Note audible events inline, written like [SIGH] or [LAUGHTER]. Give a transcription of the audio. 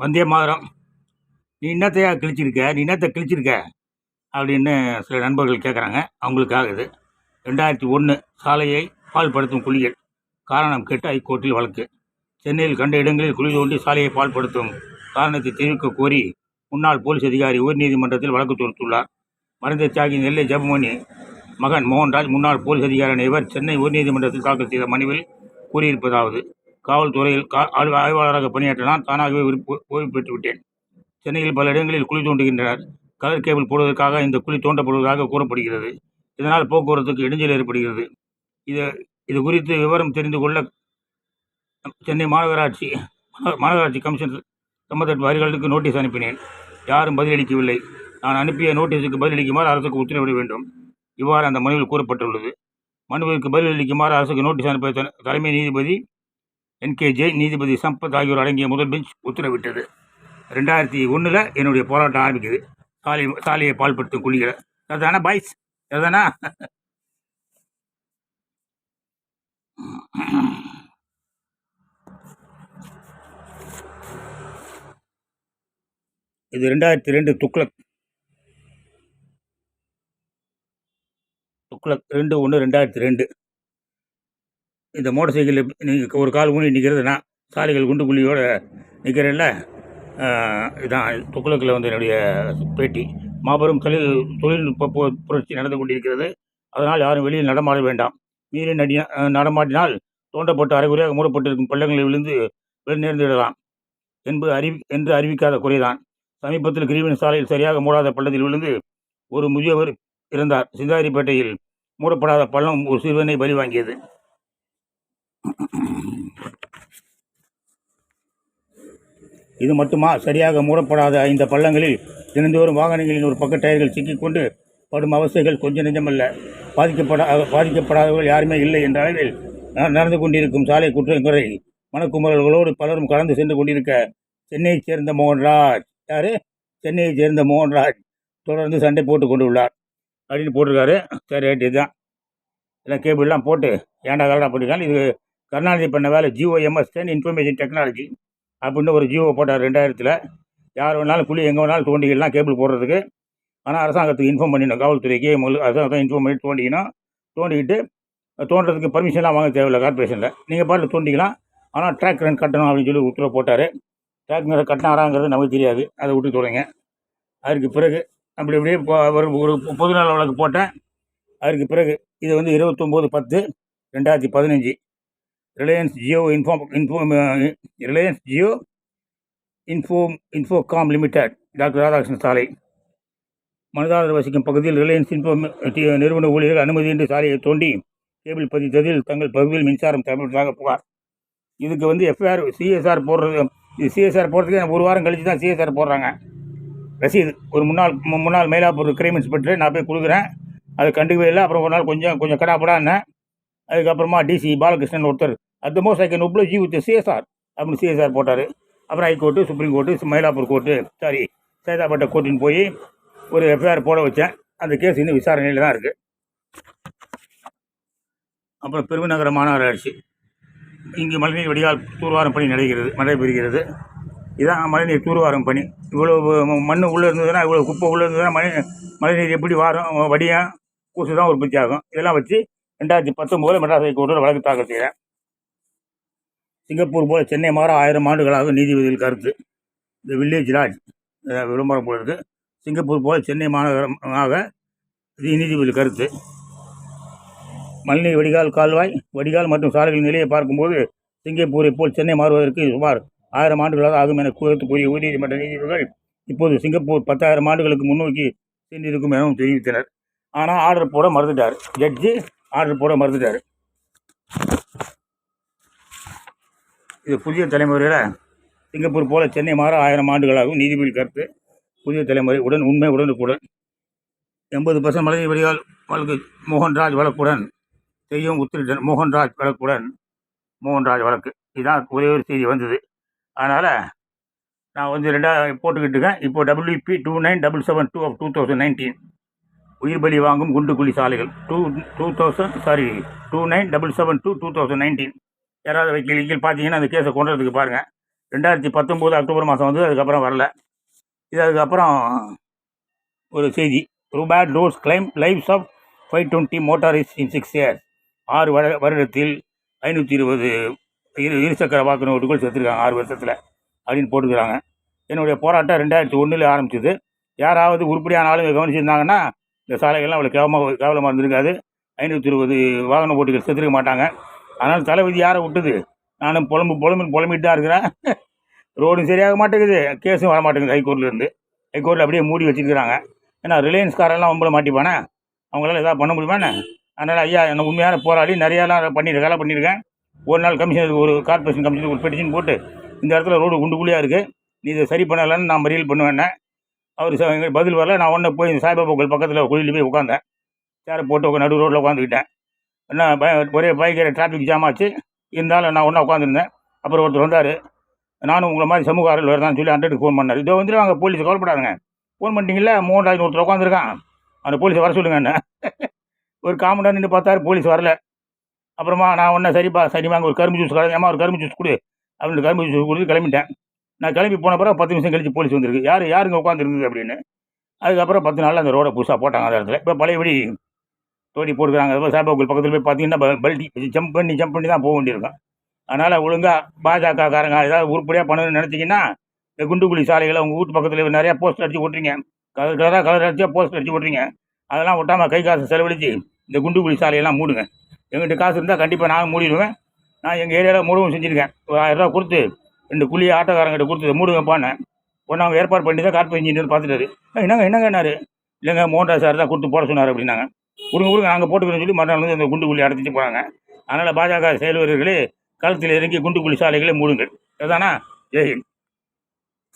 வந்தே மாதரம். நீ என்னத்தையா கிழிச்சிருக்க? நீ என்னத்தை கிழிச்சிருக்க? அப்படின்னு சில நண்பர்கள் கேட்குறாங்க அவங்களுக்காக இது. ரெண்டாயிரத்தி ஒன்று சாலையை பால்படுத்தும் குழிகள் காரணம் கேட்டு ஹைகோர்ட்டில் வழக்கு. சென்னையில் கண்ட இடங்களில் குழி தோண்டி சாலையை பால்படுத்தும் காரணத்தை தெரிவிக்க கோரி முன்னாள் போலீஸ் அதிகாரி உயர்நீதிமன்றத்தில் வழக்கு தொடுத்துள்ளார். மறைந்த தியாகி நெல்லை ஜெபமணி மகன் மோகன்ராஜ் முன்னாள் போலீஸ் அதிகாரியான இவர் சென்னை உயர்நீதிமன்றத்தில் தாக்கல் செய்த மனுவில் கூறியிருப்பதாவது. காவல்துறையில் கா ஆய்வு- ஆய்வாளராக பணியாற்றினால் தானாகவே ஓய்வு பெற்று விட்டேன் சென்னையில் பல இடங்களில் குழி தோண்டுகின்றனர். கலர் கேபிள் போடுவதற்காக இந்த குழி தோண்டப்படுவதாக கூறப்படுகிறது. இதனால் போக்குவரத்துக்கு இடைஞ்சல் ஏற்படுகிறது. இது இது குறித்து விவரம் தெரிந்து கொள்ள சென்னை மாநகராட்சி மாநகராட்சி கமிஷனர் சம்பந்தப்பட்ட அதிகாரிகளுக்கு நோட்டீஸ் அனுப்பினேன். யாரும் பதிலளிக்கவில்லை. நான் அனுப்பிய நோட்டீஸுக்கு பதிலளிக்குமாறு அரசுக்கு உத்தரவிட வேண்டும். இவ்வாறு அந்த மனுவில் கூறப்பட்டுள்ளது. மனுவிற்கு பதிலளிக்குமாறு அரசுக்கு நோட்டீஸ் அனுப்பிய த- தலைமை நீதிபதி என்கேஜே நீதிபதி சம்பத் ஆகியோர் அடங்கிய முதல் பெஞ்ச் உத்தரவிட்டது. ரெண்டாயிரத்தி ஒன்றில் என்னுடைய போராட்டம் ஆரம்பிக்குது. சாலை சாலையை பால்படுத்தும் குழிகளை. அதுதானே பாய்ஸ் அதுதானா இது ரெண்டாயிரத்தி ரெண்டு துக்ளக். துக்ளக் ரெண்டு ஒன்று ரெண்டாயிரத்தி ரெண்டு. இந்த மோட்டார் சைக்கிள் நீங்கள் ஒரு கால் ஊனி நிற்கிறது நான் சாலைகள் குண்டு குழியோடு நிற்கிறேன்ல இதான் துக்ளக்கில் வந்து என்னுடைய பேட்டி. மாபெரும் தொழில் தொழில்நுட்ப புரட்சி நடந்து கொண்டிருக்கிறது. அதனால் யாரும் வெளியில் நடமாட வேண்டாம். மீறி நடி நடமாட்டினால் தோண்டப்பட்ட அரைகுறையாக மூடப்பட்டிருக்கும் பள்ளங்களில் விழுந்து நேர்ந்து விடலாம் என்பது அறிவி என்று அறிவிக்காத குறைதான். சமீபத்தில் கிரிவின் சாலையில் சரியாக மூடாத பள்ளத்தில் விழுந்து ஒரு முதியவர் இறந்தார். சிந்தாரிப்பேட்டையில் மூடப்படாத பள்ளம் ஒரு சிறுவனை பலி வாங்கியது. இது மட்டுமா? சரியாக மூடப்படாத இந்த பள்ளங்களில் தினந்தோறும் வாகனங்களின் ஒரு பக்க டயர்கள் சிக்கிக்கொண்டு படும் அவஸ்தைகள் கொஞ்சம் நெஞ்சமல்ல பாதிக்கப்படா பாதிக்கப்படாதவர்கள் யாருமே இல்லை என்ற அளவில் நடந்து கொண்டிருக்கும் சாலை குற்றங்களை மனக்குமரல்களோடு பலரும் கடந்து சென்று கொண்டிருக்க சென்னையைச் சேர்ந்த மோகன்ராஜ். யாரு? சென்னையைச் சேர்ந்த மோகன்ராஜ். தொடர்ந்து சண்டை போட்டு கொண்டு உள்ளார் அப்படின்னு போட்டிருக்காரு. சரி ரைட் இதுதான். எல்லாம் கேபிள்லாம் போட்டு ஏன்டா கலடா போட்டிருக்காங்க இது கருணாநிதி பண்ண வேலை ஜியோ எம்எஸ்என் இன்ஃபர்மேஷன் டெக்னாலஜி அப்படின்னு ஒரு ஜியோ போட்டார் ரெண்டாயிரத்தில். யார் வேணாலும் குழி எங்கே வேணாலும் தோண்டிக்கலாம் கேபிள் போடுறதுக்கு. ஆனால் அரசாங்கத்துக்கு இன்ஃபார்ம் பண்ணிடணும். காவல்துறைக்கு முதல்ல அரசாங்கத்தை இன்ஃபார்ம் பண்ணி தோண்டிக்கணும். தோண்டிக்கிட்டு தோண்டுறதுக்கு பர்மிஷன்லாம் வாங்க தேவையில்லை கார்பரேஷனில் நீங்கள் பாட்டில் தோண்டிக்கலாம். ஆனால் ட்ராக் ரன் கட்டணும் அப்படின்னு சொல்லி உத்தரவு போட்டார். ட்ராக் ரன் கட்டினாராங்கிறது நமக்கு தெரியாது. அதை விட்டு தொடங்க அதுக்கு பிறகு அப்படி அப்படியே இப்போ ஒரு ஒரு பொதுநல வழக்கு போட்டேன். அதுக்கு பிறகு இது வந்து இருபத்தொம்போது பத்து ரெண்டாயிரத்தி பதினஞ்சு. Reliance Jio inform இன்ஃபோம் Reliance Jio இன்ஃபோம் Infocom limited doctor Radhakrishnan சாலை. மனதாரர் வசிக்கும் பகுதியில் ரிலையன்ஸ் இன்ஃபோ நிறுவன ஊழியர்கள் அனுமதியின்றி சாலையை தோண்டி கேபிள் பதித்ததில் தங்கள் பகுதியில் மின்சாரம் தரப்பட்டதாக புகார். இதுக்கு வந்து எஃப்ஐஆர் சிஎஸ்ஆர் போடுறது இது சிஎஸ்ஆர் போடுறதுக்கு ஒரு வாரம் கழித்து தான் சிஎஸ்ஆர் போடுறாங்க. ரசீது. ஒரு முன்னாள் மு- முன்னாள் மயிலாப்பூர் கிரைம் இன்ஸ்பெக்டர் நான் போய் கொடுக்குறேன். அது கண்டுக்கவே இல்லை. அப்புறம் ஒரு நாள் கொஞ்சம் கொஞ்சம் கடாப்படான்னு அதுக்கப்புறமா டிசி பாலகிருஷ்ணன் ஒருத்தர். At the most I can apology with CSR அப்படின்னு சிஎஸ்ஆர் போட்டார். அப்புறம் high court supreme court Mylapore court sorry சேதாப்பட்ட கோர்ட்டுன்னு போய் ஒரு எஃப்ஐஆர் போட வச்சேன். அந்த கேஸ் இன்னும் விசாரணையில் தான் இருக்குது அப்புறம் பெருநகர மாநகராட்சி இங்கு மழைநீர் வடிகால் தூர்வாரம் பணி நடைகிறது நடைபெறுகிறது. இதான் மழைநீர் தூர்வாரம் பணி. இவ்வளோ மண் உள்ளே இருந்ததுன்னா இவ்வளோ குப்பை உள்ளே இருந்ததுன்னா மழை மழைநீர் எப்படி வாரம் வடியும் கூசு தான் உற்பத்தி ஆகும் இதெல்லாம் வச்சு ரெண்டாயிரத்தி பத்தொம்போதில் மெட்ராஸ் ஹைகோர்ட்டில் வழக்கு தாக்கல் செய்கிறேன் சிங்கப்பூர் போல சென்னை மாற ஆயிரம் ஆண்டுகளாக நீதிபதிகள் கருத்து. இந்த வில்லேஜ் லாட்ஜ் விளம்பரம் போல இருக்குது சிங்கப்பூர் போல சென்னை மாநகரமாக நீதிபதி கருத்து. மழைநீர் வடிகால் கால்வாய் வடிகால் மற்றும் சாலைகளின் நிலையை பார்க்கும்போது சிங்கப்பூரை போல் சென்னை மாறுவதற்கு சுமார் ஆயிரம் ஆண்டுகளாக ஆகும் என கூறத்து கூறிய உயர்நீதிமன்ற நீதிபதிகள் இப்போது சிங்கப்பூர் பத்தாயிரம் ஆண்டுகளுக்கு முன்னோக்கி சென்றிருக்கும் எனவும் தெரிவித்தனர். ஆனால் ஆர்டர் போட மறுத்துட்டார். ஜட்ஜி ஆர்டர் போட மறந்துட்டார் இது புதிய தலைமுறையில் சிங்கப்பூர் போல சென்னை மாற ஆயிரம் ஆண்டுகளாகும் நீதிபதி கருத்து. புதிய தலைமுறை உடன் உண்மை உடனுக்குடன் எண்பது பர்சன்ட் மழை வழியால் வழக்கு மோகன்ராஜ் வழக்குடன் செய்யும் உத்திரிட்டன் மோகன்ராஜ் வழக்குடன் மோகன்ராஜ் வழக்கு. இதுதான் ஒரே ஒரு செய்தி வந்தது. அதனால் நான் வந்து ரெண்டாவது போட்டுக்கிட்டு இருக்கேன். இப்போ WP two nine double seven two of two thousand nineteen உயிர் பலி வாங்கும் குண்டுக்குழி சாலைகள். Two two thousand sorry two nine double seven two two thousand nineteen யாராவது வக்கீல் பார்த்தீங்கன்னா அந்த கேஸை கொண்டு வரதுக்கு பாருங்கள் ரெண்டாயிரத்தி பத்தொம்போது அக்டோபர் மாதம் வந்து அதுக்கப்புறம் வரல. இது அதுக்கப்புறம் ஒரு செய்தி. ரூபேட் roads claim lives of five twenty motorists in six years ஆறு வரு வருடத்தில் ஐநூற்றி இருபது இரு இருசக்கர வாக்கு ஓட்டுகள் செத்துருக்காங்க ஆறு வருஷத்தில் அப்படின்னு போட்டுக்கிறாங்க. என்னுடைய போராட்டம் ரெண்டாயிரத்தி ஒன்றில் ஆரம்பிச்சது. யாராவது உருப்படியான ஆளுங்க கவனிச்சிருந்தாங்கன்னா இந்த சாலைகள்லாம் அவ்வளோ கேவலமாக கேவலமாக இருந்திருக்காது. ஐநூற்றி இருபது வாகன ஓட்டிகள் செத்துருக்க மாட்டாங்க. அதனால் தலைவிதி யாரை விட்டுது? நானும் புலம்பு புலம்பு புலம்பிட்டு தான் இருக்கிறேன். [LAUGHS] ரோடும் சரியாக மாட்டேங்குது. கேஸும் வர மாட்டேங்குது ஹைகோர்ட்லேருந்து ஹைகோர்ட்டில் அப்படியே மூடி வச்சிருக்கிறாங்க. ஏன்னா ரிலையன்ஸ் காரெல்லாம் உங்களை மாட்டிப்பானே? அவங்களால எதாவது பண்ண முடியுமாண்ணே அதனால் ஐயா என்ன உண்மையான போராளி நிறையாலாம் பண்ணியிருக்கேன் வேலை பண்ணியிருக்கேன். ஒரு நாள் கமிஷன் ஒரு கார்பரேஷன் கமிஷன் ஒரு பெட்டிஷன் போட்டு இந்த இடத்துல ரோடு குண்டுக்குழியாக இருக்குது நீ இதை சரி பண்ணலைன்னு நான் மறியல் பண்ணுவேன்னே அவர் சார் எங்களுக்கு பதில் வரல. நான் உடனே போய் சாய்பாபா கோயில் பக்கத்தில் கோயிலில் போய் உட்காந்தேன் சேரை போட்டு உட்கா- நடு ரோட்டில் உட்காந்துக்கிட்டேன் என்ன பய ஒரே பயங்கர டிராஃபிக் ஜாம் ஆச்சு. இருந்தாலும் நான் ஒன்றா உட்காந்துருந்தேன் அப்புறம் ஒருத்தர் வந்தார். நானும் உங்களை மாதிரி சமூக ஆர்வல் தான் சொல்லி ஹண்ட்ரடுக்கு ஃபோன் பண்ணார். இதோ அங்கே போலீஸ் கவலைப்படாதுங்க. ஃபோன் பண்ணிட்டீங்களா மூன்றாயிரம் ஒருத்தர் உட்காந்துருக்கான் அந்த போலீஸை வர சொல்லுங்க என்ன. ஒரு காமெண்டாக நின்று பார்த்தாரு போலீஸ் வரல. அப்புறமா நான் ஒன்றா சரிப்பா சரிமாங்க ஒரு கரும்பு ஜூஸ் கடை ஏமா ஒரு கரும்பு ஜூஸ் கொடு. அப்படின்னு கரும்பு ஜூஸ் கொடுத்து கிளம்பிட்டேன். நான் கிளம்பி போன பிறகு பத்து நிமிஷம் கழித்து போலீஸ் வந்திருக்கு. யார் யாருங்க உட்காந்துருந்தது அப்படின்னு. அதுக்கப்புறம் பத்து நாளில் அந்த ரோடை புதுசாக போட்டாங்க அந்த இடத்துல. இப்போ பழையபடி தோடி போட்டுக்கிறாங்க. அதுபோல் சாய்பாபா பக்கத்தில் போய் பார்த்தீங்கன்னா ப- பல்டி ஜம்ப் பண்ணி ஜம்ப் பண்ணி தான் போக வேண்டியிருக்கும். அதனால் ஒழுங்காக பாஜக காரங்க ஏதாவது உருப்படியாக பண்ணணும்னு நினச்சிங்கன்னா இந்த குண்டுக்குழி சாலைகளை உங்கள் வீட்டு பக்கத்தில் நிறையா போஸ்டர் அடிச்சு ஓட்டுறீங்க கலர் கலராக கலர் அடிச்சா போஸ்டர் அடிச்சு ஓட்டுறீங்க அதெல்லாம் ஒட்டாமல் கை காசு செலவழித்து இந்த குண்டுக்குழி சாலையெல்லாம் மூடுங்க. எங்கிட்ட காசு இருந்தால் கண்டிப்பாக நான் மூடிடுவேன். நான் எங்கள் ஏரியாவில் மூடவும் செஞ்சுருக்கேன். ஒரு ஆயிரம் ரூபா கொடுத்து ரெண்டு குழி ஆட்டோக்காரங்கிட்ட கொடுத்து இதை மூடுங்கப்பான்னு. ஒன்று அவங்க ஏற்பாடு பண்ணி தான் கார்பரேட் இன்ஜினியர் பார்த்துட்டாரு. "ஏய், என்னங்க என்னங்கன்னாரு இல்லைங்க மோகன்ராஜ் சார் தான் கொடுத்து போட சொன்னார் அப்படின்னாங்க. கொடுங்க கொடுங்க நாங்கள் போட்டுக்கிறோம்னு சொல்லி மறுநாள் வந்து அந்த குண்டு குழி அடைச்சிட்டு போனாங்க. அதனால் பாஜக செயல்வர்களே களத்தில் இறங்கி குண்டு குழி சாலைகளை மூடுங்கள். அதுதானா ஜெய்